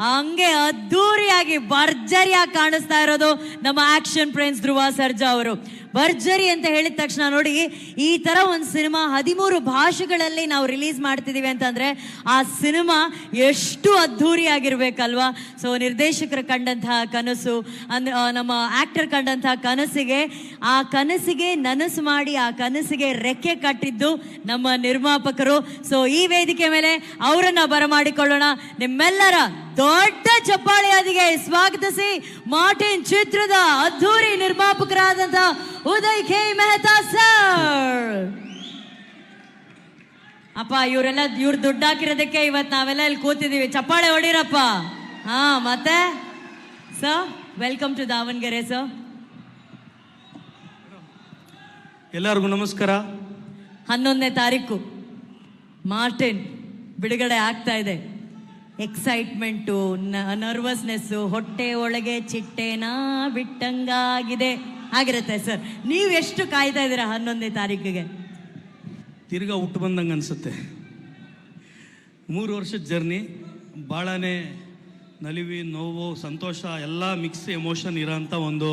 ಹಂಗೆ ಅದ್ದೂರಿಯಾಗಿ ಭರ್ಜರಿಯಾಗಿ ಕಾಣಿಸ್ತಾ ಇರೋದು ನಮ್ಮ ಆಕ್ಷನ್ ಫ್ರೆಂಡ್ಸ್ ಧ್ರುವ ಸರ್ಜಾ ಅವರು. ಭರ್ಜರಿ ಅಂತ ಹೇಳಿದ ತಕ್ಷಣ ನೋಡಿ, ಈ ತರ ಒಂದು ಸಿನಿಮಾ ಹದಿಮೂರು ಭಾಷೆಗಳಲ್ಲಿ ನಾವು ರಿಲೀಸ್ ಮಾಡ್ತಿದೀವಿ ಅಂತಂದ್ರೆ ಆ ಸಿನಿಮಾ ಎಷ್ಟು ಅದ್ಧೂರಿಯಾಗಿರ್ಬೇಕಲ್ವಾ? ಸೊ ನಿರ್ದೇಶಕರು ಕಂಡಂತಹ ಕನಸು ಅಂದ್ರೆ ನಮ್ಮ ಆಕ್ಟರ್ ಕಂಡಂತಹ ಕನಸಿಗೆ, ಆ ಕನಸಿಗೆ ನನಸು ಮಾಡಿ, ಆ ಕನಸಿಗೆ ರೆಕ್ಕೆ ಕಟ್ಟಿದ್ದು ನಮ್ಮ ನಿರ್ಮಾಪಕರು. ಸೊ ಈ ವೇದಿಕೆ ಮೇಲೆ ಅವರನ್ನ ಬರಮಾಡಿಕೊಳ್ಳೋಣ. ನಿಮ್ಮೆಲ್ಲರ ದೊಡ್ಡ ಚಪ್ಪಾಳಿಯಾದಿಗೆ ಸ್ವಾಗತಿಸಿ, ಮಾರ್ಟಿನ್ ಚಿತ್ರದ ಅದ್ಧೂರಿ ನಿರ್ಮಾಪಕರಾದಂತ ಉದಯ್ ಕೆ ಮೆಹತಾ ಸರ್. ಅಪ್ಪ ಇವರೆಲ್ಲ ಇವ್ರು ದುಡ್ಡು ಹಾಕಿರೋದಕ್ಕೆ ಇವತ್ತು ನಾವೆಲ್ಲ ಇಲ್ಲಿ ಕೂತಿದ್ದೀವಿ ಚಪ್ಪಾಳೆ ಹೊಡೀರಪ್ಪ. ಹಾ ಮತ್ತೆ? Sir welcome to Davanagere sir ಎಲ್ಲರಿಗೂ ನಮಸ್ಕಾರ. ಹನ್ನೊಂದನೇ ತಾರೀಕು. ಮಾರ್ಟಿನ್ ಬಿಡುಗಡೆ ಆಗ್ತಾ ಇದೆ. ಎಕ್ಸೈಟ್ಮೆಂಟು ನರ್ವಸ್ನೆಸ್ಸು ಹೊಟ್ಟೆ ಒಳಗೆ ಚಿಟ್ಟೆನಾ ಬಿಟ್ಟಂಗಾಗಿದೆ. ಆಗಿರುತ್ತೆ ಸರ್. ನೀವು ಎಷ್ಟು ಕಾಯ್ತಾ ಇದ್ದೀರಾ ಹನ್ನೊಂದನೇ ತಾರೀಕಿಗೆ? ತಿರ್ಗಾ ಹುಟ್ಟು ಬಂದಂಗೆ ಅನಿಸುತ್ತೆ. ಮೂರು ವರ್ಷದ ಜರ್ನಿ ಭಾಳನೇ ನಲಿವಿ, ನೋವು, ಸಂತೋಷ, ಎಲ್ಲ ಮಿಕ್ಸ್ ಎಮೋಷನ್ ಇರೋಂಥ ಒಂದು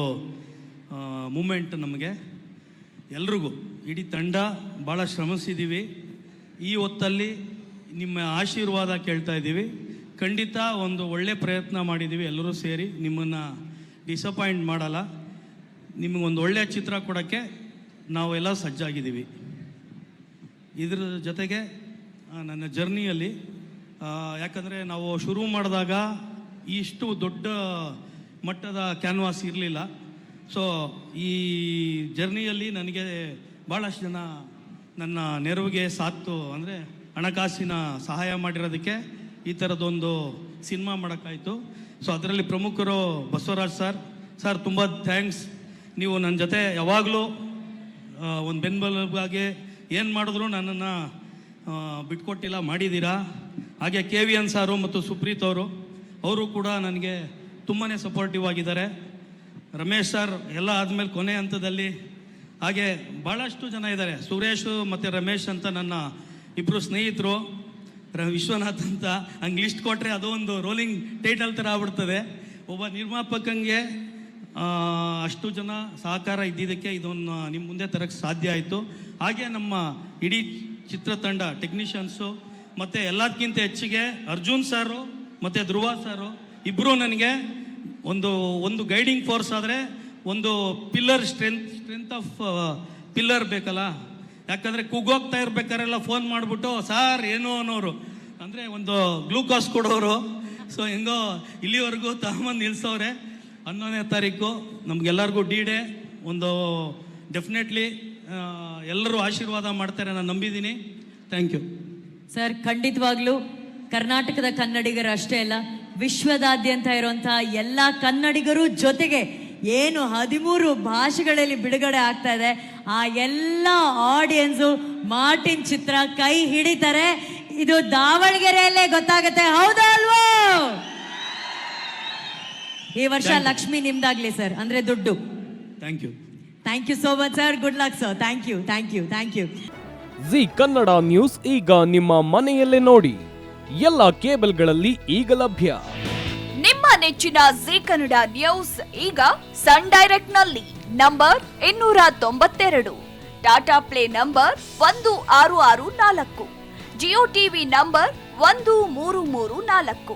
ಮೂಮೆಂಟ್ ನಮಗೆ. ಎಲ್ರಿಗೂ, ಇಡೀ ತಂಡ, ಭಾಳ ಶ್ರಮಿಸಿದ್ದೀವಿ ಈ ಹೊತ್ತಲ್ಲಿ ನಿಮ್ಮ ಆಶೀರ್ವಾದ ಕೇಳ್ತಾ ಇದ್ದೀವಿ. ಖಂಡಿತ ಒಂದು ಒಳ್ಳೆ ಪ್ರಯತ್ನ ಮಾಡಿದ್ದೀವಿ ಎಲ್ಲರೂ ಸೇರಿ. ನಿಮ್ಮನ್ನು ಡಿಸಪಾಯಿಂಟ್ ಮಾಡಲ್ಲ. ನಿಮಗೊಂದು ಒಳ್ಳೆಯ ಚಿತ್ರ ಕೊಡೋಕ್ಕೆ ನಾವೆಲ್ಲ ಸಜ್ಜಾಗಿದ್ದೀವಿ. ಇದರ ಜೊತೆಗೆ ನನ್ನ ಜರ್ನಿಯಲ್ಲಿ ಯಾಕಂದರೆ ನಾವು ಶುರು ಮಾಡಿದಾಗ ಇಷ್ಟು ದೊಡ್ಡ ಮಟ್ಟದ ಕ್ಯಾನ್ವಾಸ್ ಇರಲಿಲ್ಲ. ಸೊ ಈ ಜರ್ನಿಯಲ್ಲಿ ನನಗೆ ಭಾಳಷ್ಟು ಜನ ನನ್ನ ನೆರವಿಗೆ ಸಾತ್ತು, ಅಂದರೆ ಹಣಕಾಸಿನ ಸಹಾಯ ಮಾಡಿರೋದಕ್ಕೆ ಈ ಥರದೊಂದು ಸಿನಿಮಾ ಮಾಡೋಕ್ಕಾಯಿತು. ಸೊ ಅದರಲ್ಲಿ ಪ್ರಮುಖರು ಬಸವರಾಜ್ ಸರ್. ಸರ್, ತುಂಬ ಥ್ಯಾಂಕ್ಸ್. ನೀವು ನನ್ನ ಜೊತೆ ಯಾವಾಗಲೂ ಒಂದು ಬೆಂಬಲವಾಗಿ ಏನು ಮಾಡಿದ್ರು ನನ್ನನ್ನು ಬಿಟ್ಕೊಟ್ಟಿಲ್ಲ ಮಾಡಿದ್ದೀರಾ ಹಾಗೆ ಕೆ ವಿ ಎನ್ ಸಾರು ಮತ್ತು ಸುಪ್ರೀತ್ ಅವರು ಅವರು ಕೂಡ ನನಗೆ ತುಂಬಾ ಸಪೋರ್ಟಿವ್ ಆಗಿದ್ದಾರೆ. ರಮೇಶ್ ಸರ್, ಎಲ್ಲ ಆದಮೇಲೆ ಕೊನೆ ಹಂತದಲ್ಲಿ, ಹಾಗೆ ಭಾಳಷ್ಟು ಜನ ಇದ್ದಾರೆ. ಸುರೇಶ್ ಮತ್ತು ರಮೇಶ್ ಅಂತ ನನ್ನ ಇಬ್ಬರು ಸ್ನೇಹಿತರು, ರ- ವಿಶ್ವನಾಥ್ ಅಂತ ಹಂಗೆ ಲಿಸ್ಟ್ ಕೊಟ್ಟರೆ ಅದು ಒಂದು ರೋಲಿಂಗ್ ಟೈಟಲ್ ಥರ ಆಗ್ಬಿಡ್ತದೆ. ಒಬ್ಬ ನಿರ್ಮಾಪಕಂಗೆ ಅಷ್ಟು ಜನ ಸಹಕಾರ ಇದ್ದಿದ್ದಕ್ಕೆ ಇದನ್ನು ನಿಮ್ಮ ಮುಂದೆ ತರಕ್ಕೆ ಸಾಧ್ಯ ಆಯಿತು. ಹಾಗೆ ನಮ್ಮ ಇಡೀ ಚಿತ್ರತಂಡ ಟೆಕ್ನಿಷಿಯನ್ಸು ಮತ್ತು ಎಲ್ಲದಕ್ಕಿಂತ ಹೆಚ್ಚಿಗೆ ಅರ್ಜುನ್ ಸಾರು, ಮತ್ತು ಧ್ರುವ ಸಾರು ಇಬ್ಬರು ನನಗೆ ಒಂದು ಒಂದು ಗೈಡಿಂಗ್ ಫೋರ್ಸ್ ಆದರೆ ಒಂದು pillar strength strength of pillar ಬೇಕಲ್ಲ? ಯಾಕಂದರೆ ಕುಗ್ಗೋಗ್ತಾ ಇರ್ಬೇಕಾರೆಲ್ಲ ಫೋನ್ ಮಾಡಿಬಿಟ್ಟು, ಸಾರ್, ಏನು ಅನ್ನೋರು? ಅಂದರೆ ಒಂದು ಗ್ಲೂಕೋಸ್ ಕೊಡೋರು. ಸೊ ಹೆಂಗೋ ಇಲ್ಲಿವರೆಗೂ ತಗೊಂಬಂದು ನಿಲ್ಸವ್ರೆ. ಹನ್ನೊಂದನೇ ತಾರೀಕು ನಮಗೆಲ್ಲರಿಗೂ ಡಿ ಡೇ ಒಂದು ಡೆಫಿನೆಟ್ಲಿ ಎಲ್ಲರೂ ಆಶೀರ್ವಾದ ಮಾಡ್ತಾರೆ ನಾನು ನಂಬಿದ್ದೀನಿ. ಥ್ಯಾಂಕ್ ಯು ಸರ್, ಖಂಡಿತವಾಗ್ಲೂ ಕರ್ನಾಟಕದ ಕನ್ನಡಿಗರು ಅಷ್ಟೇ ಅಲ್ಲ, ವಿಶ್ವದಾದ್ಯಂತ ಇರುವಂತಹ ಎಲ್ಲ ಕನ್ನಡಿಗರು ಜೊತೆಗೆ ಏನು ಹದಿಮೂರು ಭಾಷೆಗಳಲ್ಲಿ ಬಿಡುಗಡೆ ಆಗ್ತಾ ಇದೆ, ಆ ಎಲ್ಲ ಆಡಿಯನ್ಸು ಮಾರ್ಟಿನ್ ಚಿತ್ರ ಕೈ ಹಿಡಿತಾರೆ. ಇದು ದಾವಣಗೆರೆಯಲ್ಲೇ ಗೊತ್ತಾಗುತ್ತೆ, ಹೌದಾ ಅಲ್ವೋ? ಈ ವರ್ಷ ಲಕ್ಷ್ಮಿ ನಿಮ್ದಾಗ್ಲಿ ಸರ್ ಅಂದ್ರೆ ದುಡ್ಡು. Thank you thank you so much sir good luck sir thank you thank you thank you Zee Kannada news ಈಗ ನಿಮ್ಮ ಮನೆಯಲ್ಲೇ ನೋಡಿ. ಎಲ್ಲ ಕೇಬಲ್ಗಳಲ್ಲಿ ಈಗ ಲಭ್ಯ. ನಿಮ್ಮ ನೆಚ್ಚಿನ ಜಿ ಕನ್ನಡ ನ್ಯೂಸ್ ಈಗ ಸನ್ ಡೈರೆಕ್ಟ್ನಲ್ಲಿ ನಂಬರ್ ಇನ್ನೂರ ತೊಂಬತ್ತೆರಡು. ಟಾಟಾ ಪ್ಲೇ ನಂಬರ್ ಒಂದು ಆರು ಆರು ನಾಲ್ಕು. ಜಿಯೋ ಟಿವಿ ನಂಬರ್ ಒಂದು ಮೂರು ಮೂರು ನಾಲ್ಕು.